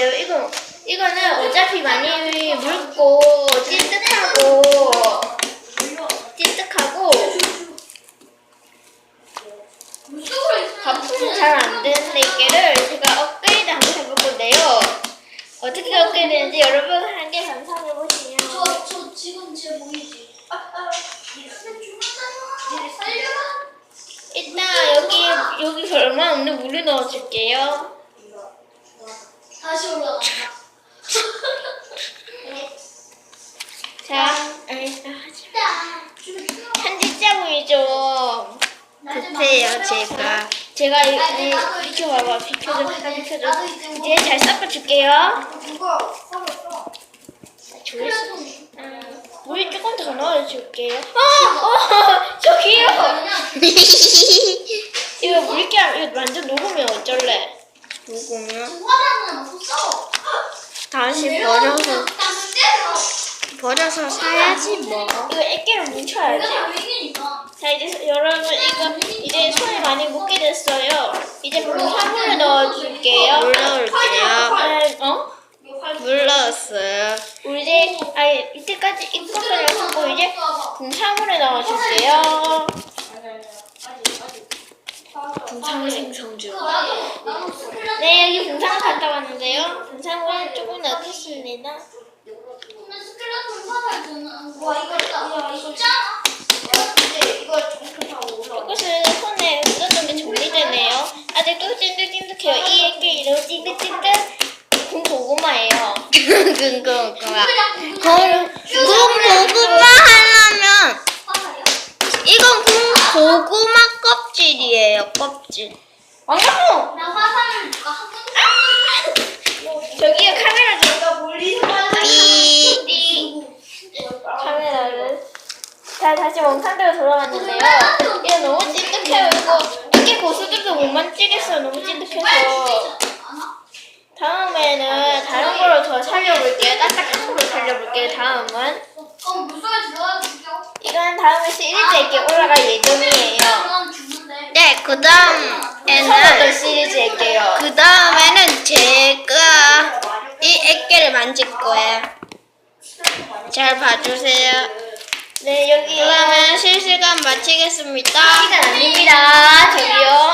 건데요. 이거 이거는 어차피 많이 묽고 찐득하고 찐득하고 거품이 잘 안 되는 애기를 제가 업그레이드 한번 해볼 건데요. 어떻게 업그레이드 되는지 여러분 한개 감상해 보시면 저, 저 지금 제 보이지? 아, 아. 일단 여기 여기 얼마 없는 물을 넣어줄게요. 다시 올라간다. 자, 아, 마. 짠. 편집자분이 좀 급해요 제가. 제가 이, 이 비켜봐봐 비켜줘 비켜줘. 이제 잘 섞어줄게요. 누가. 음, 물 조금 더 넣어줄게요. 어, 어, 저기요. 이거 물기랑 이거 완전 녹으면 어쩔래? 써. 다시 버려서. 버려서 사야지 뭐. 이거 애기를 뭉쳐야지. 내가. 자 이제 여러분 이거 이제 손에 많이 묻게 됐어요. 이제 물사물을 넣어줄게요. 물 넣을게요. 어? 물 넣었어요. 우리 이제 아니 이때까지 이것을 하고 이제 분사물을 넣어줄게요. 분사물 생성 중. 나도 스플라시. 네 여기 분사물 갔다 왔는데요. 분사물 조금 넣겠습니다. 근데 스켈레톤 화살 주는 와 이거 야 이거 짠. 근데 이거 정크하고 올라. 이것을 손에 묻어두면 정리되네요. 아직도 찐득찐득해요. 이 애기 이런 찐득찐득 군 고구마예요. 군 고구마. 그냥 군고구마 하려면 화살이야? 이건 군 고구마 껍질이에요. 껍질. 왕가모. 나 화살을 누가 한 번도 저기요 카메라 좀. 내가 멀리서. 띠. 카메라를. 자 다시 원상대로 돌아왔는데요. 이거 너무 찐득해요. 이거 이게 고수들도 못 만지겠어요. 너무 찐득해서. 다음에는 다른 걸로 더 살려볼게요. 딱딱한 걸로 살려볼게요. 다음은 그럼 들어가. 이건 다음에 시리즈에게 올라갈 예정이에요. 그럼 죽는데. 네, 그 처음 다음에는 어떤 시리즈일게요. 그 다음에는 제가 이 액계를 만질 거예요. 잘 봐주세요. 네 여기 그러면 실시간 마치겠습니다. 시간 아닙니다. 저기요.